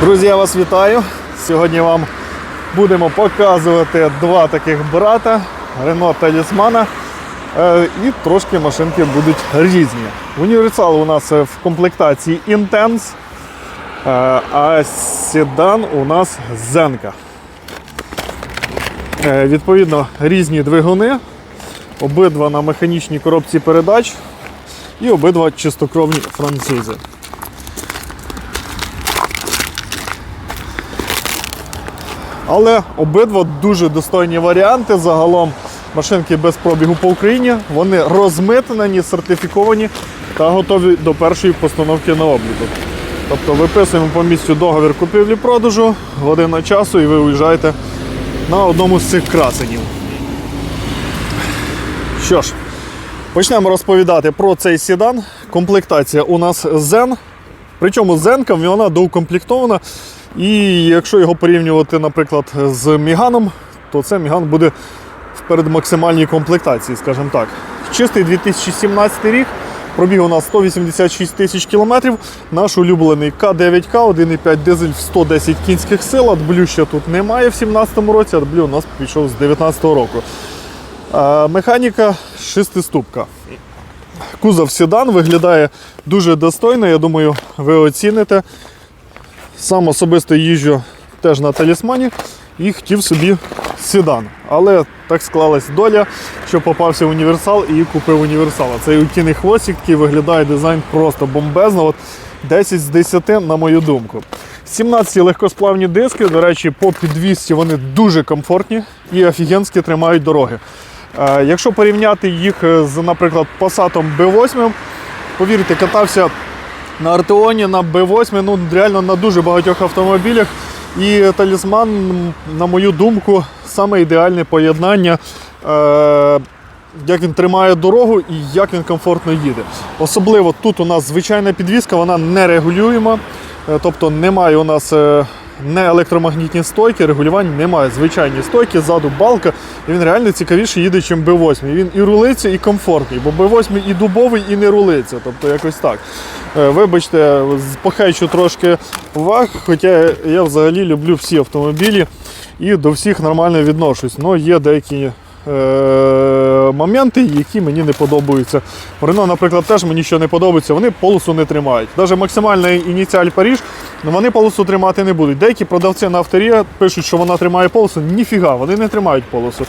Друзі, я вас вітаю. Сьогодні вам будемо показувати два таких брата Renault Talismana. Е, І трошки машинки будуть різні. Універсал у нас в комплектації Intense, е, а седан у нас. Е, Відповідно, різні двигуни, обидва на механічній коробці передач і обидва чистокровні французи. Але обидва дуже достойні варіанти. Загалом машинки без пробігу по Україні. Вони розмитнені, сертифіковані та готові до першої постановки на обліку. Тобто виписуємо по місцю договір купівлі-продажу, година часу і ви уїжджаєте на одному з цих красенів. Що ж, почнемо розповідати про цей седан. Комплектація у нас Zen. Причому Зенка вона доукомплектована. І якщо його порівнювати, наприклад, з Міганом, то це Міган буде в передмаксимальній комплектації, скажімо так. Чистий 2017 рік. Пробіг у нас 186 тисяч кілометрів. Наш улюблений К9К, 1,5 дизель в 110 кінських сил. Адблю ще тут немає в 2017 році, адблю у нас пішов з 2019 року. А, механіка шестиступка. Кузов седан виглядає дуже достойно, я думаю, ви оціните. Сам особисто їжджу теж на талісмані і хотів собі седан. Але так склалась доля, що попався універсал і купив універсал. Цей утіний хвостик такий виглядає дизайн просто бомбезно. От 10 з 10, на мою думку. 17 легкосплавні диски, до речі, по підвісці вони дуже комфортні і офігенськи тримають дороги. Е, Якщо порівняти їх з, наприклад, Passat B8, повірте, катався на Артеоні, на B8, ну реально на дуже багатьох автомобілях. І талісман, на мою думку, саме ідеальне поєднання, е, як він тримає дорогу і як він комфортно їде. Особливо тут у нас звичайна підвізка, вона не регулюєма, е, тобто немає у нас е, не електромагнітні стойки, регулювань немає. Звичайні стойки, ззаду балка, і він реально цікавіше їде, ніж B8. Він і рулиться, і комфортний, бо B8 і дубовий, і не рулиться. Тобто якось так. Е, Вибачте, похайчу трошки ваг, хоча я взагалі люблю всі автомобілі і до всіх нормально відношусь. Ну, є деякі моменти, які мені не подобаються. Рено, наприклад, теж мені що не подобається, вони полосу не тримають. Навіть максимальний ініціаль Паріж, ну, вони полосу тримати не будуть. Деякі продавці на авторі пишуть, що вона тримає полосу. Ніфіга, вони не тримають полосу.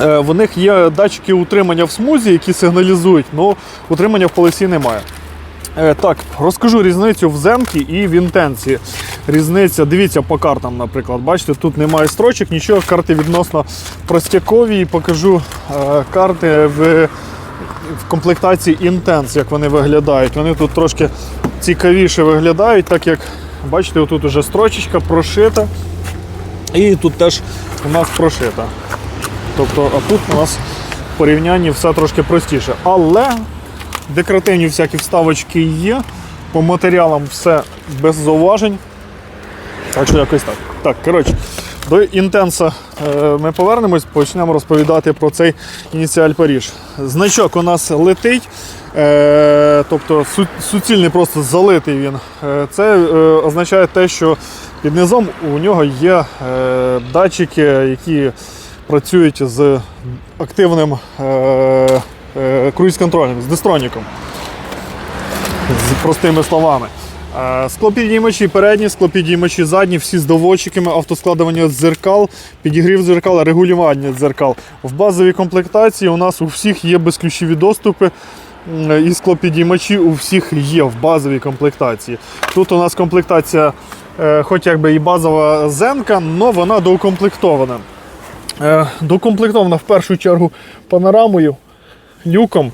Е, В них є датчики утримання в смузі, які сигналізують, але утримання в полосі немає. Е, Так, розкажу різницю в земці і в інтенсії. Різниця, дивіться по картам, наприклад. Бачите, тут немає строчок, нічого, карти відносно простякові. І покажу е, карти в, в комплектації Intense, як вони виглядають. Вони тут трошки цікавіше виглядають, так як бачите, тут уже строчечка прошита. І тут теж у нас прошита. Тобто, а тут у нас в порівнянні все трошки простіше. Але декоративні всякі вставочки є. По матеріалам все без зауважень. Так що якось так. Так, коротше, до інтенса е, ми повернемось, почнемо розповідати про цей ініціаль Паріж. Значок у нас летить, е, тобто суцільний просто залитий він. Е, це означає те, що під низом у нього є датчики, які працюють з активним е, е, круїз-контролем, з дистроніком з простими словами. Е, Склопідіймачі передні, склопідіймачі задні, всі з доводчиками, автоскладування дзеркал, підігрів дзеркал, регулювання дзеркал. В базовій комплектації у нас у всіх є безключові доступи. І склопідіймачі у всіх є в базовій комплектації. Тут у нас комплектація, е, хоч якби і базова зенка, але вона доукомплектована. Доукомплектована в першу чергу панорамою, люком.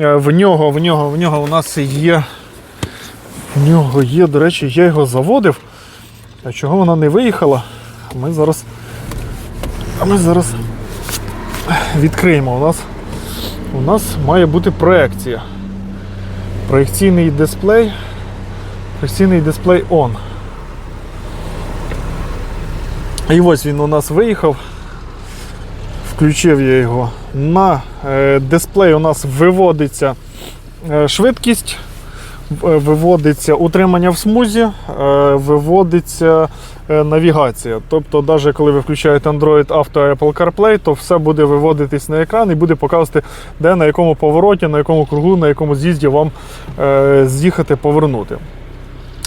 Е, В нього, в нього, в нього у нас є. В нього є, до речі, я його заводив. А чого вона не виїхала? Ми зараз. Ми зараз відкриємо. У нас, у нас має бути проекція. Проекційний дисплей. Проекційний дисплей ON. І ось він у нас виїхав. Включив я його. На е, дисплей у нас виводиться е, швидкість, Виводиться утримання в смузі, е, виводиться е, навігація. Тобто, навіть коли ви включаєте Android Auto Apple CarPlay, то все буде виводитись на екран і буде показувати, де на якому повороті, на якому кругу, на якому з'їзді вам е, з'їхати, повернути.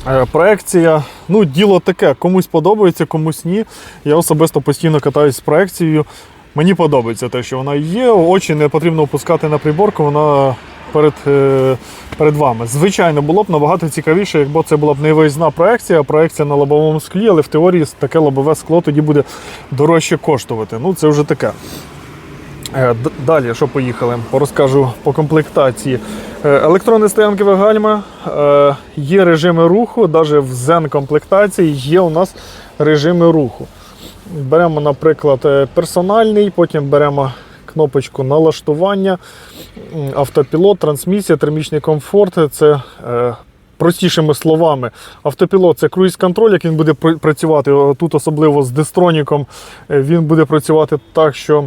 Е, Проекція, ну, діло таке, комусь подобається, комусь ні. Я особисто постійно катаюсь з проекцією. Мені подобається те, що вона є. Очі не потрібно опускати на приборку, вона перед, е, перед вами. Звичайно, було б набагато цікавіше, якби це була б не виїзна проекція, а проекція на лобовому склі, але в теорії таке лобове скло тоді буде дорожче коштувати. Ну, це вже таке. Е, Далі, що поїхали? Порозкажу по комплектації. Е, Електронні стоянкові гальма, є режими руху, навіть в Zen комплектації є у нас режими руху. Беремо, наприклад, е, персональний, потім беремо кнопочку налаштування, автопілот, трансмісія, термічний комфорт. Це е, простішими словами. Автопілот це круїз-контроль, як він буде працювати. Тут особливо з дистроніком е, він буде працювати так, що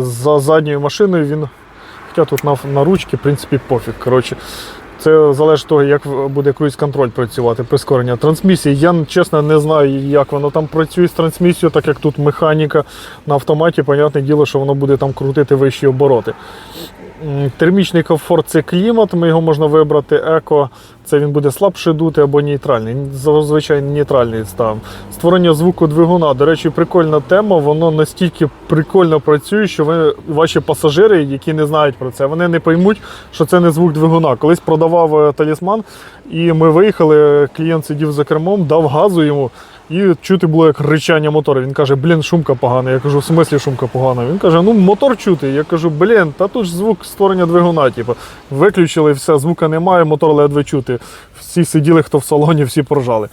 за задньою машиною він. Хоча тут на, на ручки, в принципі, пофіг. Коротше, це залежить того, як буде круїз-контроль працювати, прискорення трансмісії. Я чесно не знаю, як воно там працює з трансмісією, так як тут механіка на автоматі, понятне діло, що воно буде там крутити вищі обороти. М, Термічний комфорт це клімат, ми його можна вибрати. Еко це він буде слабше дути або нейтральний. Зазвичай нейтральний ставимо. Створення звуку двигуна. До речі, прикольна тема. Воно настільки прикольно працює, що ви, ваші пасажири, які не знають про це, вони не поймуть, що це не звук двигуна. Колись продавав е, талісман, і ми виїхали. Клієнт сидів за кермом, дав газу йому. І чути було як ричання мотора. Він каже, блін, шумка погана. Я кажу, в смислі шумка погана. Він каже, ну мотор чути. Я кажу, блін, та тут ж звук створення двигуна. Типу, виключили все, звука немає, мотор ледве чути. Всі сиділи, хто в салоні, всі поржали.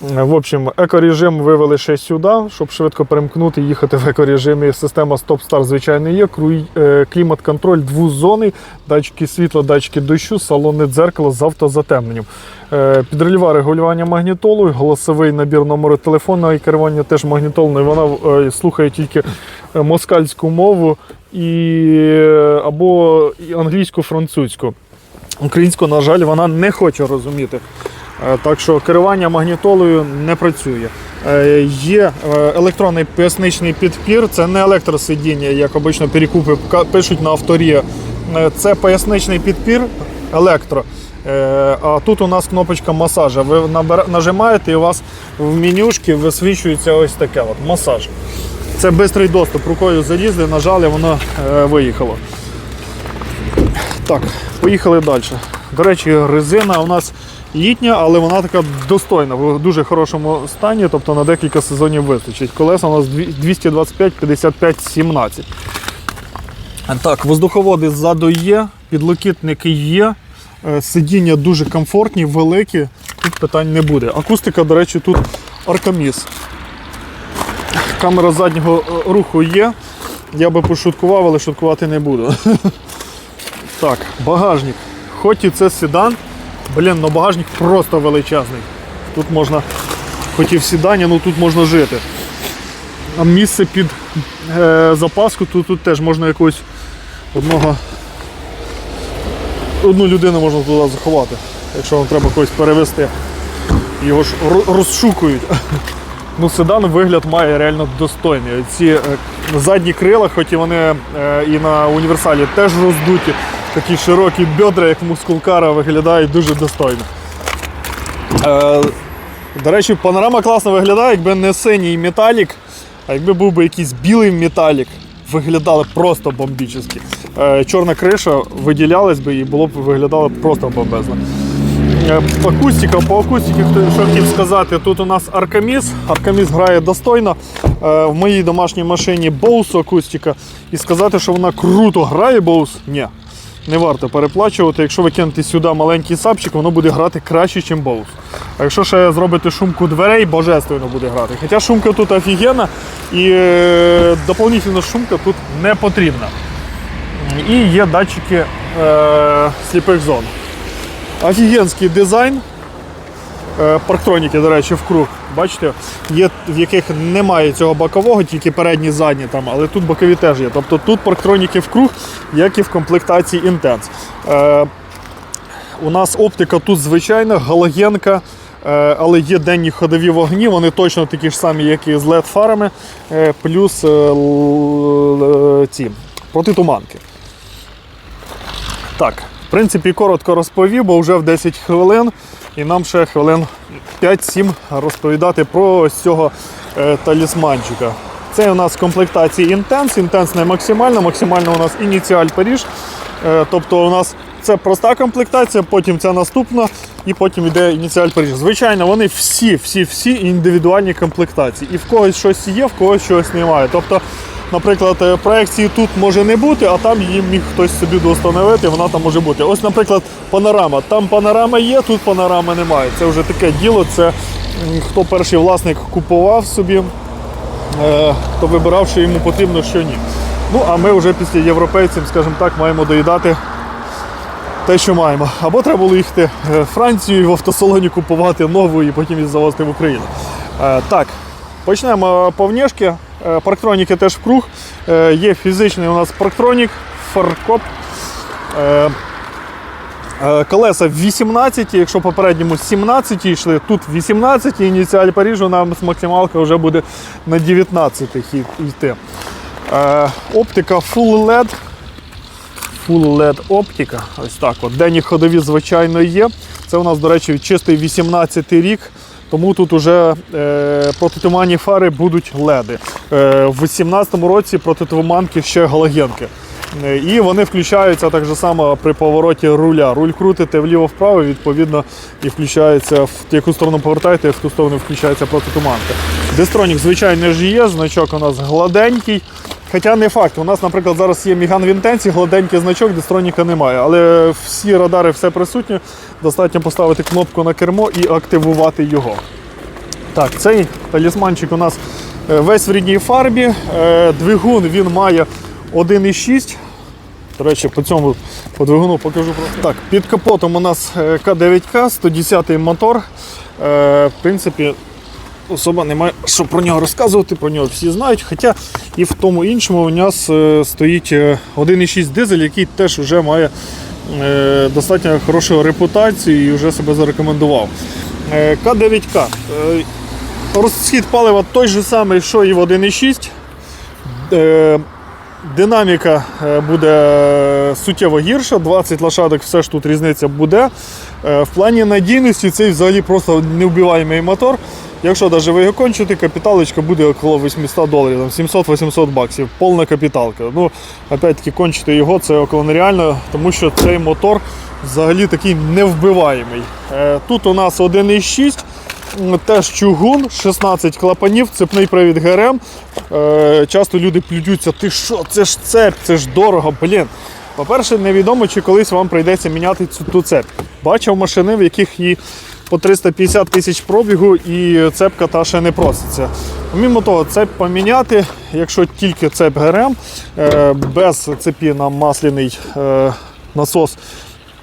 В общем, екорежим вивели ще сюди, щоб швидко перемкнути і їхати в екорежимі. Система стоп-стар, звичайно, є. Е, Клімат-контроль двозонний, датчики світла, датчики дощу, салонне дзеркало з автозатемненням. Е, Підрульове регулювання магнітолу, голосовий набір номеру телефону і керування теж магнітолою. Вона е, слухає тільки москальську мову і, або англійську, французьку. Українську, на жаль, вона не хоче розуміти. Е, Так що керування магнітолою не працює. Е, Є е, електронний поясничний підпір, це не електросидіння, як обично перекупи пишуть на авторі. Це поясничний підпір електро. А тут у нас кнопочка масажа. Ви нажимаєте і у вас в менюшки висвічується ось таке от масаж. Це швидкий доступ. Рукою залізли, нажали, воно виїхало. Так, поїхали далі. До речі, резина у нас літня, але вона така достойна, в дуже хорошому стані, тобто на декілька сезонів вистачить. Колеса у нас 225, 55, 17. Так, воздуховоди ззаду є, підлокітники є. е, Сидіння дуже комфортні, великі, тут питань не буде. Акустика, до речі, тут Аркаміс. Камера заднього е, руху є. Я би пошуткував, але шуткувати не буду. Так, багажник. Хоч і це седан, блін, но багажник просто величезний. Тут можна, хоч і в седані, ну тут можна жити. А місце під е, запаску, тут, тут теж можна якогось одного. Одну людину можна туди заховати, якщо вам треба когось перевезти. Його ж розшукують. Ну, седан вигляд має реально достойний. Ці е, задні крила, хоч і вони е, і на універсалі теж роздуті, такі широкі бедра, як мускулкара, виглядають дуже достойно. Е, до речі, панорама класно виглядає, якби не синій металік, а якби був би якийсь білий металік, виглядали просто бомбічно. Е, чорна криша виділялась би і було б виглядало просто бомбезно. Е, Акустика, по акустиці, що хотів сказати, тут у нас Аркаміс. Аркаміс грає достойно. Е, В моїй домашній машині Bose акустика. І сказати, що вона круто грає Bose, ні. Не варто переплачувати. Якщо ви кинете сюди маленький сапчик, воно буде грати краще, ніж боус. А якщо ще зробити шумку дверей, божественно буде грати. Хоча шумка тут офігенна і е, доповнительна шумка тут не потрібна. І є датчики е, сліпих зон. Офігенський дизайн. Е, Парктроніки, до речі, в круг. Бачите, є в яких немає цього бокового, тільки передні, задні там, але тут бокові теж є. Тобто тут парктроніки в круг, як і в комплектації Intense. Е, у нас оптика тут звичайна, галогенка, е, але є денні ходові вогні, вони точно такі ж самі, як і з LED-фарами, е, плюс е, л- ці протитуманки. Так, в принципі, коротко розповів, бо вже в 10 хвилин, і нам ще хвилин 5-7 розповідати про ось цього е, талісманчика. Це у нас в комплектації інтенс. Інтенс не максимальна, максимально у нас ініціаль Паріж. Е, тобто у нас це проста комплектація, потім це наступна, і потім йде ініціаль Паріж. Звичайно, вони всі, всі, всі індивідуальні комплектації. І в когось щось є, в когось щось немає. Тобто, наприклад, е, проекції тут може не бути, а там її міг хтось собі достановити, вона там може бути. Ось, наприклад, панорама. Там панорама є, тут панорами немає. Це вже таке діло. Це хто перший власник купував собі, е, хто вибирав, що йому потрібно, що ні. Ну, а ми вже після європейців, скажімо так, маємо доїдати те, що маємо. Або треба було їхати е, Францію в автосалоні купувати нову і потім її завозити в Україну. Так, почнемо по внешки. Е, Парктроніки теж в круг. Е, Є фізичний у нас парктронік, фаркоп. Е, Е, Колеса 18, якщо попередньому 17 йшли, тут 18, ініціаль Парижу нам максималка вже буде на 19 хі- йти. Е, Оптика Full LED. Full LED оптика. Ось так. От. Денні ходові, звичайно, є. Це у нас, до речі, чистий 18 рік. Тому тут вже е, протитуманні фари будуть леди. Е, в 18-му році протитуманки ще галогенки. Е, І вони включаються так само при повороті руля. Руль крутите вліво-вправо, відповідно, і включається в яку сторону повертаєте, в ту сторону включається протитуманка. Дестронік, звичайно ж є, значок у нас гладенький. Хоча не факт. У нас, наприклад, зараз є Міган в інтенсі, гладенький значок, дестроніка немає. Але всі радари все присутні. Достатньо поставити кнопку на кермо і активувати його. Так, цей талісманчик у нас е, весь в рідній фарбі. Е, Двигун він має 1,6. До речі, по цьому по двигуну покажу. Так, під капотом у нас е, К9К, 110 мотор. Е, В принципі, особа немає що про нього розказувати, про нього всі знають. Хоча і в тому іншому у нас е, стоїть е, 1,6 дизель, який теж вже має е, достатньо хорошу репутацію і вже себе зарекомендував. Е, К9К. Е, Розхід палива той же самий, що і в 1,6. Е, Динаміка е, буде суттєво гірша, 20 лошадок, все ж тут різниця буде. Е, В плані надійності цей взагалі просто невбиваємий мотор. Якщо навіть ви його кончите, капіталочка буде около 800 доларів, там 700-800 баксів, повна капіталка. Ну, опять-таки, кончити його це около нереально, тому що цей мотор взагалі такий невбиваємий. Е, Тут у нас 1,6. Теж чугун, 16 клапанів, цепний привід ГРМ. Е, часто люди плюються, ти що, це ж цеп, це ж дорого, блін. По-перше, невідомо, чи колись вам прийдеться міняти цю ту цеп. Бачив машини, в яких її по 350 тисяч пробігу і цепка та ще не проситься. Помімо того, цеп поміняти, якщо тільки цеп ГРМ, е, без цепі на масляний е, насос,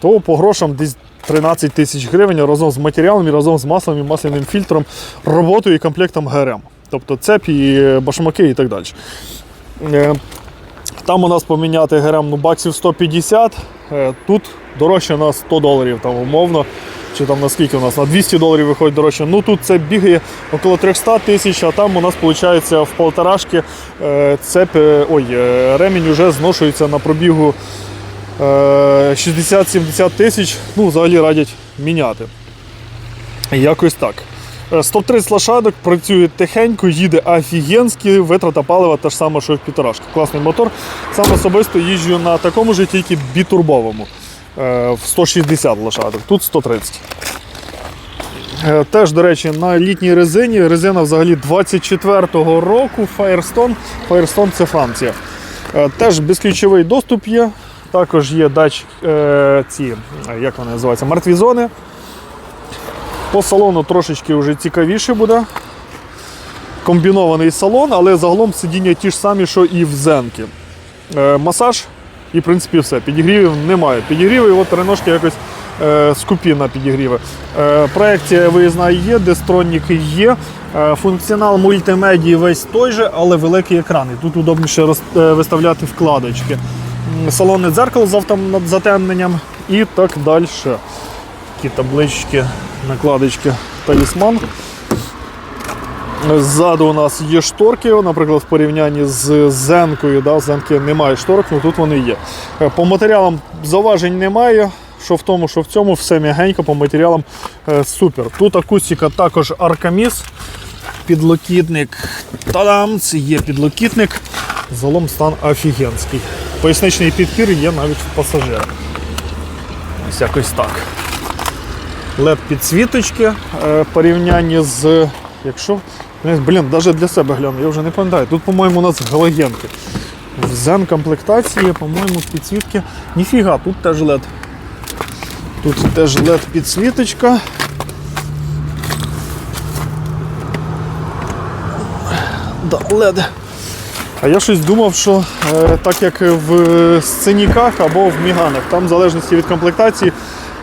то по грошам десь 13 тисяч гривень разом з матеріалом, і разом з маслом і масляним фільтром, роботою і комплектом ГРМ. Тобто цеп і е, башмаки і так далі. Е, Там у нас поміняти ГРМ ну, баксів 150, е, тут дорожче на 100 доларів, там умовно. Чи там наскільки у нас на 200 доларів виходить дорожче. Ну тут це бігає около 300 тисяч, а там у нас виходить в полторашки цеп, е, ой, ремінь вже зношується на пробігу 60-70 тисяч. Ну, взагалі радять міняти. Якось так. Е, 130 лошадок, працює тихенько, їде офігенськи, витрата палива та ж сама, що і в півторашки. Класний мотор. Сам особисто їжджу на такому ж, тільки бітурбовому. е, В 160 лошадок, тут 130. Е, Теж, до речі, на літній резині. Резина взагалі 24-го року Firestone. Firestone це Франція. Е, Теж безключовий доступ є. Також є дач, е, ці, як вони називаються, мертві зони. По салону трошечки вже цікавіше буде. Комбінований салон, але загалом сидіння ті ж самі, що і в зенки. Е, масаж і, в принципі, все. Підігрівів немає. Підігріви, от треножки якось е, скупі на підігріви. Е, проекція виїзна є, дестронніки є. Е, функціонал мультимедії весь той же, але великий екран. І тут удобніше роз, е, виставляти вкладочки. Салонне дзеркало з автоматзатемненням і так далі. Такі таблички, накладочки, талісман. Ззаду у нас є шторки, наприклад, в порівнянні з зенкою. Да, зенки немає шторок, але тут вони є. Е, По матеріалам зауважень немає. Що в тому, що в цьому все м'ягенько, по матеріалам е, супер. Тут акустика також аркаміс, підлокітник. Та-дам! Це є підлокітник. Залом стан офігенський. Поясничний підпір є навіть в пасажира. Ось якось так. led підсвіточки е, порівнянні з. Якщо. Блін, навіть для себе гляну, я вже не пам'ятаю. Тут, по-моєму, у нас галогенки. В зен комплектації, по-моєму, підсвітки. Ніфіга, тут теж LED. Тут теж LED підсвіточка. Да, LED. А я щось думав, що е, так як в сценіках або в міганах, там в залежності від комплектації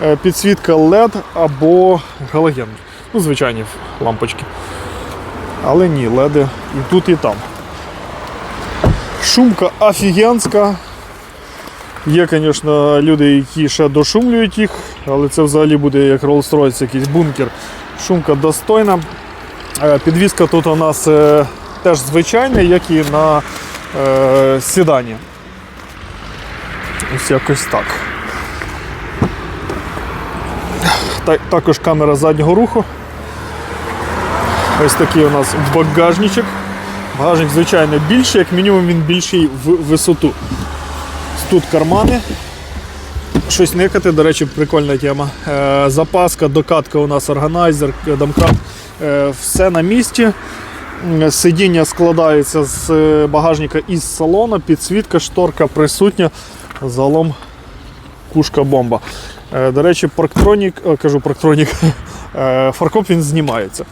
е, підсвітка LED або галоген. Ну, звичайні лампочки. Але ні, леди і тут, і там. Шумка офігенська. Є, звісно, люди, які ще дошумлюють їх, але це взагалі буде як Rolls-Royce, якийсь бункер. Шумка достойна. Е, Підвізка тут у нас теж звичайна, як і на е, сідані. Ось якось так. Та- Також камера заднього руху. Ось такий у нас багажничок. Багажник, звичайно, більший, як мінімум він більший в висоту. Тут кармани. Щось никати, до речі, прикольна тема. Е, запаска, докатка у нас органайзер, домкрат. Е, все на місці. Сидіння складається з е, багажника із салона, підсвітка, шторка присутня. Залом кушка бомба. Е, До речі, парктронік, е, кажу парктронік, фаркоп він знімається.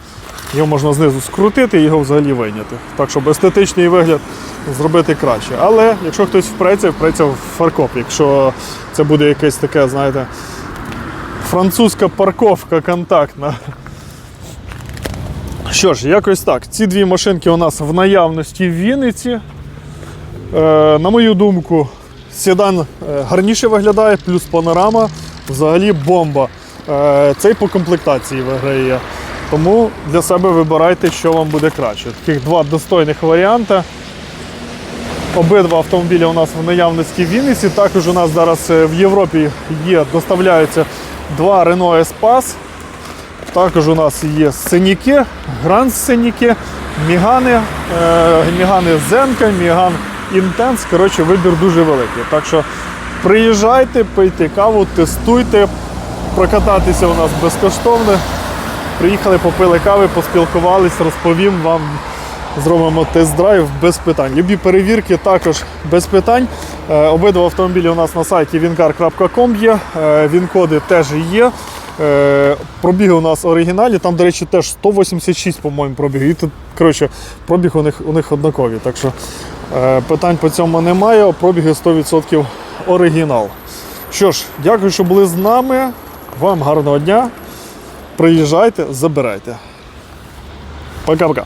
Його можна знизу скрутити і його взагалі вийняти. Так, щоб естетичний вигляд зробити краще. Але якщо хтось впреться, впреться в фаркоп. Якщо це буде якесь таке, знаєте, французька парковка контактна. Що ж, якось так. Ці дві машинки у нас в наявності в Вінниці. Е, на мою думку, седан е, гарніше виглядає, плюс панорама взагалі бомба. Е, цей по комплектації виграє. Тому для себе вибирайте, що вам буде краще. Таких два достойних варіанти. Обидва автомобілі у нас в наявності в Вінниці. Також у нас зараз е, в Європі є, доставляються два Renault Espace. Також у нас є синіки, гранд синіки, мігани, е, мігани Зенка, міган Інтенс. Коротше, вибір дуже великий. Так що приїжджайте, пийте каву, тестуйте. Прокататися у нас безкоштовно. Приїхали, попили кави, поспілкувались, розповім вам. Зробимо тест-драйв без питань. Любі перевірки також без питань. Е, Обидва автомобілі у нас на сайті wincar.com є. Е, Він-коди теж є. Е, Пробіги у нас оригінальні. Там, до речі, теж 186, по-моєму, пробіг. І тут, коротше, пробіг у них, у них однакові. Так що е, питань по цьому немає. Пробіги 100% оригінал. Що ж, дякую, що були з нами. Вам гарного дня. Приїжджайте, забирайте. Пока-пока.